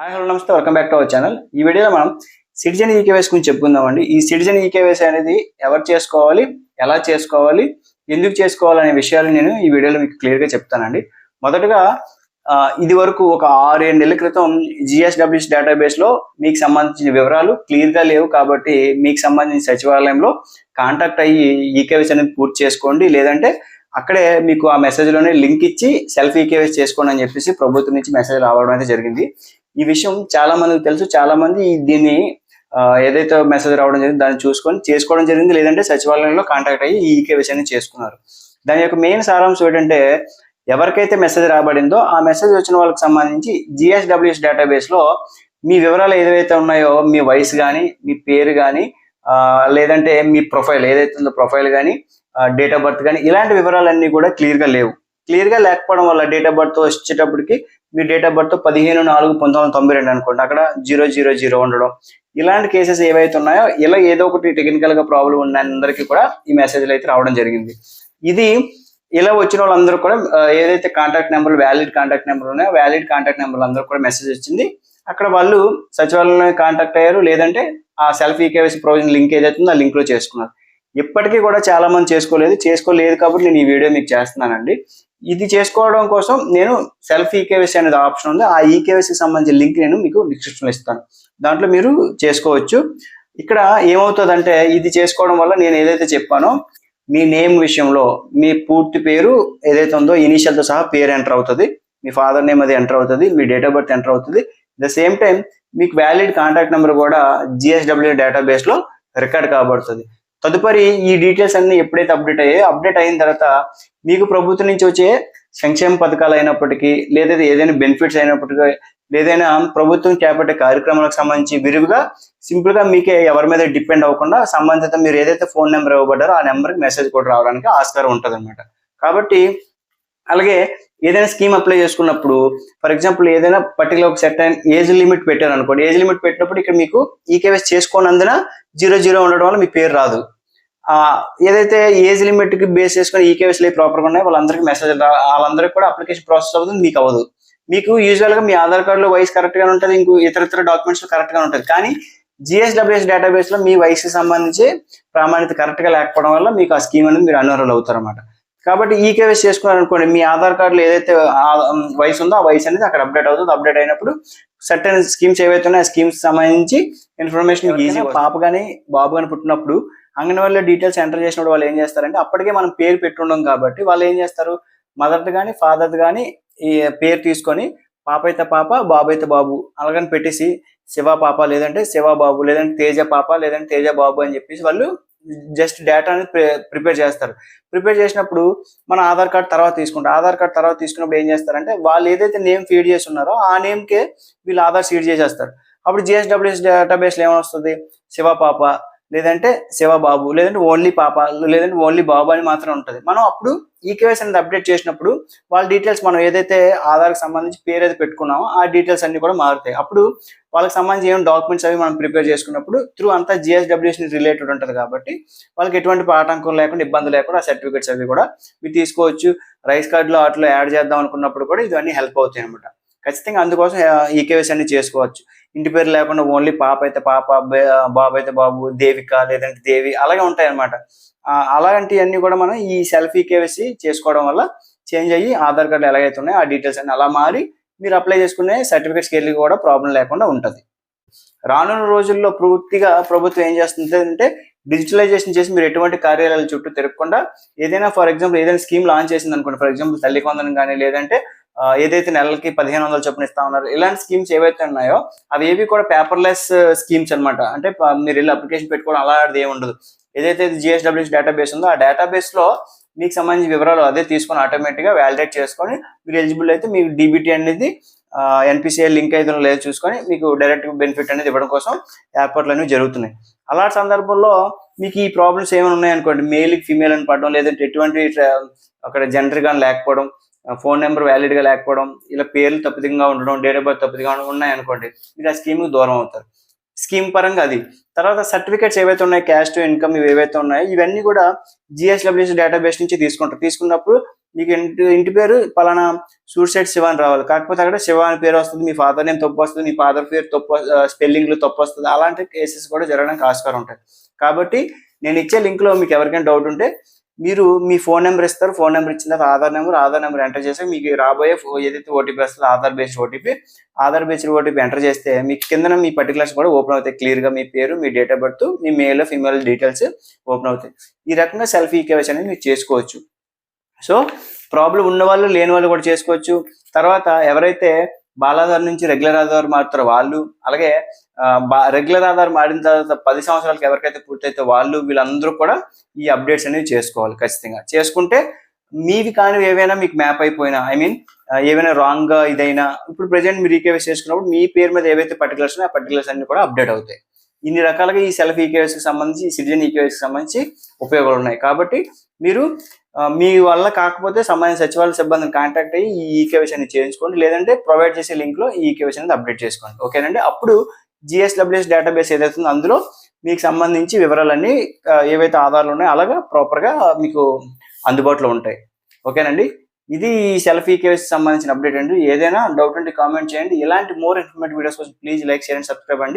Hi hello నమస్తే welcome back to our channel ఈ వీడియోలో మనం సిటిజన్ ఈకేవైస్ గురించి చెప్పుకుందామండి. ఈ సిటిజన్ ఈకేవైస్ అనేది ఎవరు చేసుకోవాలి ఎలా చేసుకోవాలి ఎందుకు చేసుకోవాలి అనే విషయాలు నేను ఈ వీడియోలో మీకు క్లియర్గా చెప్తానండి. మొదటగా ఇది వరకు ఒక ఆరు ఏడు నెలల క్రితం జిఎస్డబ్ల్యూస్ డేటాబేస్లో మీకు సంబంధించిన వివరాలు క్లియర్గా లేవు కాబట్టి మీకు సంబంధించిన సచివాలయంలో కాంటాక్ట్ అయ్యి ఈకేవైస్ అనేది పూర్తి చేసుకోండి. లేదంటే అక్కడే మీకు ఆ మెసేజ్లోనే లింక్ ఇచ్చి సెల్ఫ్ ఈకేవైస్ చేసుకోండి అని చెప్పేసి ప్రభుత్వం నుంచి మెసేజ్ రావడం అయితే జరిగింది. ఈ విషయం చాలా మందికి తెలుసు. చాలా మంది దీన్ని ఏదైతే మెసేజ్ రావడం జరిగింది దాన్ని చూసుకొని చేసుకోవడం జరిగింది. లేదంటే సచివాలయంలో కాంటాక్ట్ అయ్యి ఈ ఈకేవైసీ చేసుకున్నారు. దాని యొక్క మెయిన్ సారాంశం ఏంటంటే ఎవరికైతే మెసేజ్ రాబడిందో ఆ మెసేజ్ వచ్చిన వాళ్ళకి సంబంధించి జిఎస్డబ్ల్యూఎస్ డేటాబేస్లో మీ వివరాలు ఏదైతే ఉన్నాయో మీ వయసు కానీ మీ పేరు కానీ లేదంటే మీ ప్రొఫైల్ ఏదైతే ఉందో ప్రొఫైల్ కానీ డేట్ ఆఫ్ బర్త్ కానీ ఇలాంటి వివరాలన్నీ కూడా క్లియర్గా లేవు. క్లియర్గా లేకపోవడం వల్ల డేట్ ఆఫ్ బర్త్ వచ్చేటప్పటికి మీ డేట్ ఆఫ్ బర్త్ పదిహేను నాలుగు పంతొమ్మిది వందల తొంభై రెండు అనుకోండి. అక్కడ జీరో జీరో జీరో ఉండడం. ఇలాంటి కేసెస్ ఏవైతే ఉన్నాయో ఇలా ఏదో ఒకటి టెక్నికల్గా ప్రాబ్లం ఉన్న అందరికీ కూడా ఈ మెసేజ్లు అయితే రావడం జరిగింది. ఇది ఇలా వచ్చిన వాళ్ళందరూ కూడా ఏదైతే contact number valid contact number ఉన్నాయో వ్యాలిడ్ కాంటాక్ట్ నెంబర్ అందరూ కూడా మెసేజ్ వచ్చింది. అక్కడ వాళ్ళు సచివాలయంలో కాంటాక్ట్ అయ్యారు లేదంటే ఆ సెల్ఫ్ ఈకేవైసీ ప్రొవిజన్ లింక్ ఏదైతే ఆ లింక్లో చేసుకున్నారు. ఇప్పటికీ కూడా చాలా మంది చేసుకోలేదు. చేసుకోలేదు కాబట్టి నేను ఈ వీడియో మీకు చేస్తున్నానండి. ఇది చేసుకోవడం కోసం నేను సెల్ఫ్ ఈకేవైసీ అనేది ఆప్షన్ ఉంది. ఆ ఈకేవైసీకి సంబంధించిన లింక్ నేను మీకు డిస్క్రిప్షన్లో ఇస్తాను. దాంట్లో మీరు చేసుకోవచ్చు. ఇక్కడ ఏమవుతుందంటే ఇది చేసుకోవడం వల్ల నేను ఏదైతే చెప్పానో మీ నేమ్ విషయంలో మీ పూర్తి పేరు ఏదైతే ఉందో ఇనీషియల్తో సహా పేరు ఎంటర్ అవుతుంది. మీ ఫాదర్ నేమ్ అది ఎంటర్ అవుతుంది. మీ డేట్ ఆఫ్ బర్త్ ఎంటర్ అవుతుంది. ద సేమ్ టైం మీకు వ్యాలిడ్ కాంటాక్ట్ నెంబర్ కూడా జిఎస్డబ్ల్యూ డేటాబేస్లో రికార్డ్ కాబడుతుంది. తదుపరి ఈ డీటెయిల్స్ అన్ని ఎప్పుడైతే అప్డేట్ అయ్యాయో అప్డేట్ అయిన తర్వాత మీకు ప్రభుత్వం నుంచి వచ్చే సంక్షేమ పథకాలు అయినప్పటికీ లేదా ఏదైనా బెనిఫిట్స్ అయినప్పటికీ లేదైనా ప్రభుత్వం చేపట్టే కార్యక్రమాలకు సంబంధించి విరివిగా సింపుల్గా మీకే ఎవరి మీద డిపెండ్ అవ్వకుండా సంబంధిత మీరు ఏదైతే ఫోన్ నెంబర్ ఇవ్వబడ్డారో ఆ నెంబర్కి మెసేజ్ కూడా రావడానికి ఆస్కారం ఉంటుంది కాబట్టి అలాగే ఏదైనా స్కీమ్ అప్లై చేసుకున్నప్పుడు ఫర్ ఎగ్జాంపుల్ ఏదైనా పర్టికులర్ ఒక సెట్ ఏజ్ లిమిట్ పెట్టారు అనుకోండి ఏజ్ లిమిట్ పెట్టినప్పుడు ఇక్కడ మీకు ఈకేవైస్ చేసుకోనందున జీరో జీరో ఉండడం వల్ల మీ పేరు రాదు. ఏదైతే ఏజ్ లిమిట్కి బేస్ చేసుకుని ఈకేవైస్ లే ప్రాపర్గా ఉన్నాయి వాళ్ళందరికీ మెసేజ్ వాళ్ళందరికీ కూడా అప్లికేషన్ ప్రాసెస్ అవుతుంది మీకు అవ్వదు. మీకు యూజువల్గా మీ ఆధార్ కార్డులో వయసు కరెక్ట్గా ఉంటుంది ఇంకో ఇతర ఇతర డాక్యుమెంట్స్ కరెక్ట్గా ఉంటుంది. కానీ జిఎస్డబ్ల్యూఎస్ డేటాబేస్లో మీ వయసుకి సంబంధించి ప్రామాణిత కరెక్ట్గా లేకపోవడం వల్ల మీకు ఆ స్కీమ్ అనేది మీరు అనర్హులు అవుతారు అన్నమాట కాబట్టి ఈ కేవైసీ చేసుకున్నారనుకోండి మీ ఆధార్ కార్డులో ఏదైతే వయసు ఉందో ఆ వయసు అనేది అక్కడ అప్డేట్ అవుతుంది. అప్డేట్ అయినప్పుడు సర్టెన్ స్కీమ్స్ ఏవైతే ఉన్నాయో ఆ స్కీమ్స్ సంబంధించి ఇన్ఫర్మేషన్ ఈజీ పాప కానీ బాబు కానీ పుట్టినప్పుడు అంగన్వాడీలో డీటెయిల్స్ ఎంటర్ చేసినప్పుడు వాళ్ళు ఏం చేస్తారంటే అప్పటికే మనం పేరు పెట్టుండం కాబట్టి వాళ్ళు ఏం చేస్తారు? మదర్ది కానీ ఫాదర్ది కానీ ఈ పేరు తీసుకొని పాప అయితే పాప బాబు అయితే బాబు అలాగని పెట్టేసి శివ పాప లేదంటే శివ బాబు లేదంటే తేజ పాప లేదంటే తేజ బాబు అని చెప్పేసి వాళ్ళు జస్ట్ డేటా అనేది ప్రిపేర్ చేస్తారు. ప్రిపేర్ చేసినప్పుడు మన ఆధార్ కార్డ్ తర్వాత తీసుకుంటారు. ఆధార్ కార్డ్ తర్వాత తీసుకున్నప్పుడు ఏం చేస్తారంటే వాళ్ళు ఏదైతే నేమ్ ఫీడ్ చేసి ఉన్నారో ఆ నేమ్కే వీళ్ళు ఆధార్ సీడ్ చేసేస్తారు. అప్పుడు జిఎస్డబ్ల్యూఎస్ డేటాబేస్లో ఏమొస్తుంది? శివ పాప లేదంటే శివ బాబు లేదంటే ఓన్లీ పాప లేదంటే ఓన్లీ బాబు అని మాత్రం ఉంటుంది. మనం అప్పుడు ఈ అనేది అప్డేట్ చేసినప్పుడు వాళ్ళ డీటెయిల్స్ మనం ఏదైతే ఆధార్కి సంబంధించి పేరు ఏది పెట్టుకున్నామో ఆ డీటెయిల్స్ అన్ని కూడా మారుతాయి. అప్పుడు వాళ్ళకి సంబంధించి ఏం డాక్యుమెంట్స్ అవి మనం ప్రిపేర్ చేసుకున్నప్పుడు త్రూ అంతా జిఎస్డబ్ల్యూఎస్ రిలేటెడ్ ఉంటుంది కాబట్టి వాళ్ళకి ఎటువంటి ఆటంకం లేకుండా ఇబ్బంది లేకుండా ఆ సర్టిఫికేట్స్ అవి కూడా మీరు తీసుకోవచ్చు. రైస్ కార్డులో వాటిలో యాడ్ చేద్దాం అనుకున్నప్పుడు కూడా ఇవన్నీ హెల్ప్ అవుతాయి అనమాట ఖచ్చితంగా అందుకోసం ఈ అన్ని చేసుకోవచ్చు. ఇంటి పేరు లేకుండా ఓన్లీ పాప అయితే పాప బాబు అయితే బాబు దేవిక లేదంటే దేవి అలాగే ఉంటాయి అనమాట అలాంటివన్నీ కూడా మనం ఈ సెల్ఫీ కేవైసీ చేసుకోవడం వల్ల చేంజ్ అయ్యి ఆధార్ కార్డు ఎలాగైతే ఉన్నాయో ఆ డీటెయిల్స్ అన్ని అలా మారి మీరు అప్లై చేసుకునే సర్టిఫికేట్స్కి వెళ్ళి కూడా ప్రాబ్లం లేకుండా ఉంటుంది. రానున్న రోజుల్లో పూర్తిగా ప్రభుత్వం ఏం చేస్తుంది అంటే డిజిటలైజేషన్ చేసి మీరు ఎటువంటి కార్యాలయాల చుట్టూ తిరగకుండా ఏదైనా ఫర్ ఎగ్జాంపుల్ ఏదైనా స్కీమ్ లాంచ్ చేసింది అనుకోండి ఫర్ ఎగ్జాంపుల్ తల్లి కొందరం కానీ లేదంటే ఏదైతే నెలలకి పదిహేను వందలు చొప్పున ఇస్తా ఉన్నారు ఇలాంటి స్కీమ్స్ ఏవైతే ఉన్నాయో అవి ఏవి కూడా పేపర్లెస్ స్కీమ్స్ అన్నమాట. అంటే మీరు వెళ్ళి అప్లికేషన్ పెట్టుకోవడం అలాంటిది ఏమి ఉండదు. ఏదైతే జిఎస్డబ్ల్యూస్ డేటాబేస్ ఉందో ఆ డేటాబేస్లో మీకు సంబంధించిన వివరాలు అదే తీసుకొని ఆటోమేటిక్గా వ్యాలిడేట్ చేసుకొని మీరు ఎలిజిబుల్ అయితే మీకు డీబీటీ అనేది ఎన్పిసిఐ లింక్ అయితే లేదో చూసుకొని మీకు డైరెక్ట్ బెనిఫిట్ అనేది ఇవ్వడం కోసం ఏర్పాట్లు అనేవి జరుగుతున్నాయి. అలాంటి సందర్భంలో మీకు ఈ ప్రాబ్లమ్స్ ఏమైనా ఉన్నాయనుకోండి మేల్ ఫీమేల్ అని పడడం లేదంటే ఎటువంటి అక్కడ జెండర్ కానీ లేకపోవడం ఫోన్ నెంబర్ వ్యాలిడ్గా లేకపోవడం ఇలా పేర్లు తప్పిదంగా ఉండడం డేట్ ఆఫ్ బర్త్ తప్పిదిగా ఉండడం ఉన్నాయనుకోండి మీరు ఆ స్కీమ్ దూరం అవుతారు. స్కీమ్ పరంగా అది. తర్వాత సర్టిఫికేట్స్ ఏవైతే ఉన్నాయి క్యాస్ట్ ఇన్కమ్ ఇవి ఏవైతే ఉన్నాయో ఇవన్నీ కూడా జిఎస్డబ్ల్యూఎస్ డేటాబేస్ నుంచి తీసుకుంటారు. తీసుకున్నప్పుడు మీకు ఇంటి ఇంటి పేరు పలానా సూసైడ్ శివ అని రావాలి. కాకపోతే అక్కడ శివ అని పేరు వస్తుంది మీ ఫాదర్ నేమ్ తప్పు వస్తుంది మీ ఫాదర్ పేరు తప్పు స్పెల్లింగ్లు తప్పు వస్తుంది అలాంటి కేసెస్ కూడా జరగడానికి ఆస్కారం ఉంటాయి. కాబట్టి నేను ఇచ్చే లింక్లో మీకు ఎవరికైనా డౌట్ ఉంటే మీరు మీ ఫోన్ నెంబర్ ఇస్తారు ఫోన్ నెంబర్ ఇచ్చిన తర్వాత Aadhaar number Aadhaar number enter చేస్తే మీకు రాబోయే ఫో- ఏదైతే ఓటీపీ వస్తుందో Aadhaar based OTP Aadhaar based OTP enter చేస్తే మీకు కింద మీ పర్టికులర్స్ కూడా ఓపెన్ అవుతాయి క్లియర్గా మీ పేరు మీ డేట్ ఆఫ్ బర్త్ మీ మేల్ ఫీమేల్ డీటెయిల్స్ ఓపెన్ అవుతాయి. ఈ రకంగా సెల్ఫ్ ఈకేవైసీ అనేది మీరు చేసుకోవచ్చు. సో ప్రాబ్లం ఉన్న వాళ్ళు లేని వాళ్ళు కూడా చేసుకోవచ్చు. తర్వాత ఎవరైతే బాలాధార్ నుంచి రెగ్యులర్ ఆధార్ మారుతారు వాళ్ళు. అలాగే రెగ్యులర్ ఆధార్ మారిన తర్వాత పది సంవత్సరాలకు ఎవరికైతే పూర్తయితే వాళ్ళు వీళ్ళందరూ కూడా ఈ అప్డేట్స్ అనేవి చేసుకోవాలి ఖచ్చితంగా. చేసుకుంటే మీవి కానీ ఏవైనా మీకు మ్యాప్ అయిపోయినా ఐ మీన్ ఏవైనా రాంగ్ ఇదైనా ఇప్పుడు ప్రజెంట్ మీరు ఈకేవైస్ చేసుకున్నప్పుడు మీ పేరు మీద ఏవైతే పర్టికులర్స్ ఉన్నాయో ఆ పర్టికులర్స్ అన్ని కూడా అప్డేట్ అవుతాయి. ఇన్ని రకాలుగా ఈ సెల్ఫ్ ఈకేవైసీకి సంబంధించి ఈ సిటిజన్ ఈకేవైసీకి సంబంధించి ఉపయోగాలు ఉన్నాయి. కాబట్టి మీరు మీ వల్ల కాకపోతే సంబంధించిన సచివాలయ సిబ్బందిని కాంటాక్ట్ అయ్యి ఈ ఈకేవైసీ అనేది చేయించుకోండి. లేదంటే ప్రొవైడ్ చేసే లింక్లో ఈ ఈకేవైసీ అనేది అప్డేట్ చేసుకోండి. ఓకేనండి అప్పుడు జిఎస్డబ్ల్యూఎస్ డేటాబేస్ ఏదైతే అందులో మీకు సంబంధించి వివరాలన్నీ ఏవైతే ఆధారాలు ఉన్నాయో అలాగా ప్రాపర్గా మీకు అందుబాటులో ఉంటాయి. ఓకేనండి ఇది సెల్ఫ్ ఈకేవైసీ సంబంధించిన అప్డేట్ అండి. ఏదైనా డౌట్ ఉంటే కామెంట్ చేయండి. ఇలాంటి మోర్ ఇన్ఫర్మేటివ్ వీడియోస్ కోసం please like share and subscribe అండి.